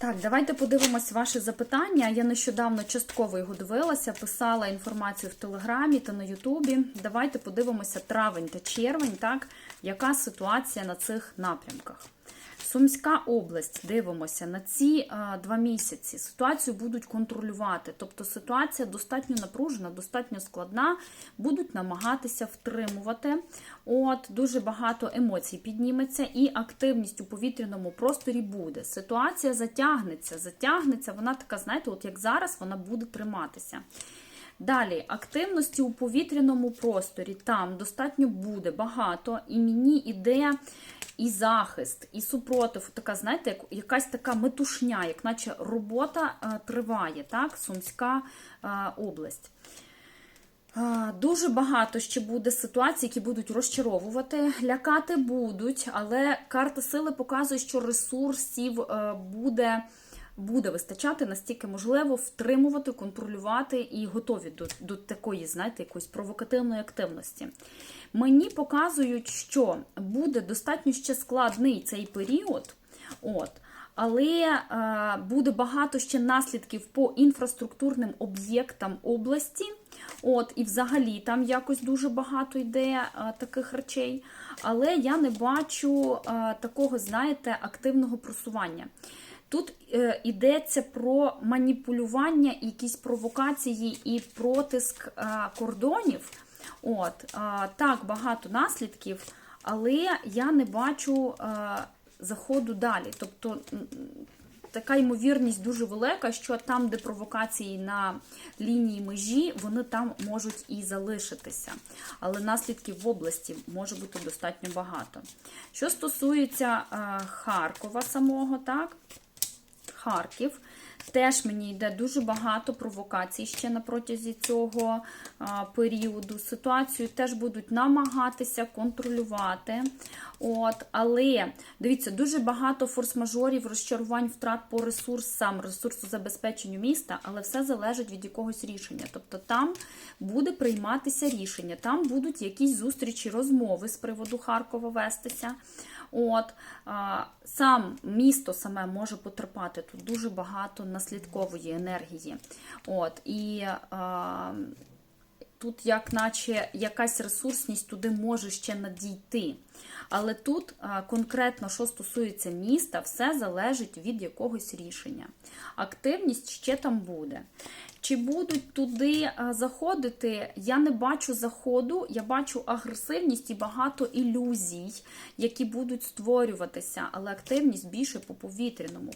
Так, давайте подивимось ваше запитання. Я нещодавно частково його дивилася, писала інформацію в Телеграмі та на Ютубі. Давайте подивимося травень та червень, так, яка ситуація на цих напрямках. Сумська область, дивимося, на ці е, два місяці ситуацію будуть контролювати. Тобто ситуація достатньо напружена, достатньо складна, будуть намагатися втримувати. От Дуже багато емоцій підніметься, і активність у повітряному просторі буде. Ситуація затягнеться, затягнеться, вона така, знаєте, от як зараз вона буде триматися. Далі, активності у повітряному просторі там достатньо буде багато, і мені іде і захист, і супротив. Така, знаєте, якась така метушня, як наче робота е, триває, так, Сумська е, область. Е, Дуже багато ще буде ситуацій, які будуть розчаровувати, лякати будуть, але карта сили показує, що ресурсів буде буде вистачати настільки можливо втримувати, контролювати і готові до, до такої, знаєте, якоїсь провокативної активності. Мені показують, що буде достатньо ще складний цей період. От. Але е, буде багато ще наслідків по інфраструктурним об'єктам області. От, І взагалі там якось дуже багато йде е, таких речей. Але я не бачу е, такого, знаєте, активного просування. Тут е, йдеться про маніпулювання, якісь провокації і протиск е, кордонів. От, е, Так, багато наслідків, але я не бачу е, заходу далі. Тобто така ймовірність дуже велика, що там, де провокації на лінії межі, вони там можуть і залишитися. Але наслідків в області може бути достатньо багато. Що стосується е, Харкова самого, так? Харків. Теж мені йде дуже багато провокацій ще на протязі цього періоду. Ситуацію теж будуть намагатися контролювати. От, Але дивіться, дуже багато форс-мажорів, розчарувань, втрат по ресурсам, ресурсозабезпеченню міста, але все залежить від якогось рішення. Тобто там буде прийматися рішення, там будуть якісь зустрічі, розмови з приводу Харкова вестися. От сам місто саме може потерпати тут дуже багато наслідкової енергії. От і а, тут, як наче якась ресурсність туди може ще надійти. Але тут конкретно, що стосується міста, все залежить від якогось рішення. Активність ще там буде. Чи будуть туди заходити? Я не бачу заходу, я бачу агресивність і багато ілюзій, які будуть створюватися, але активність більше по повітряному.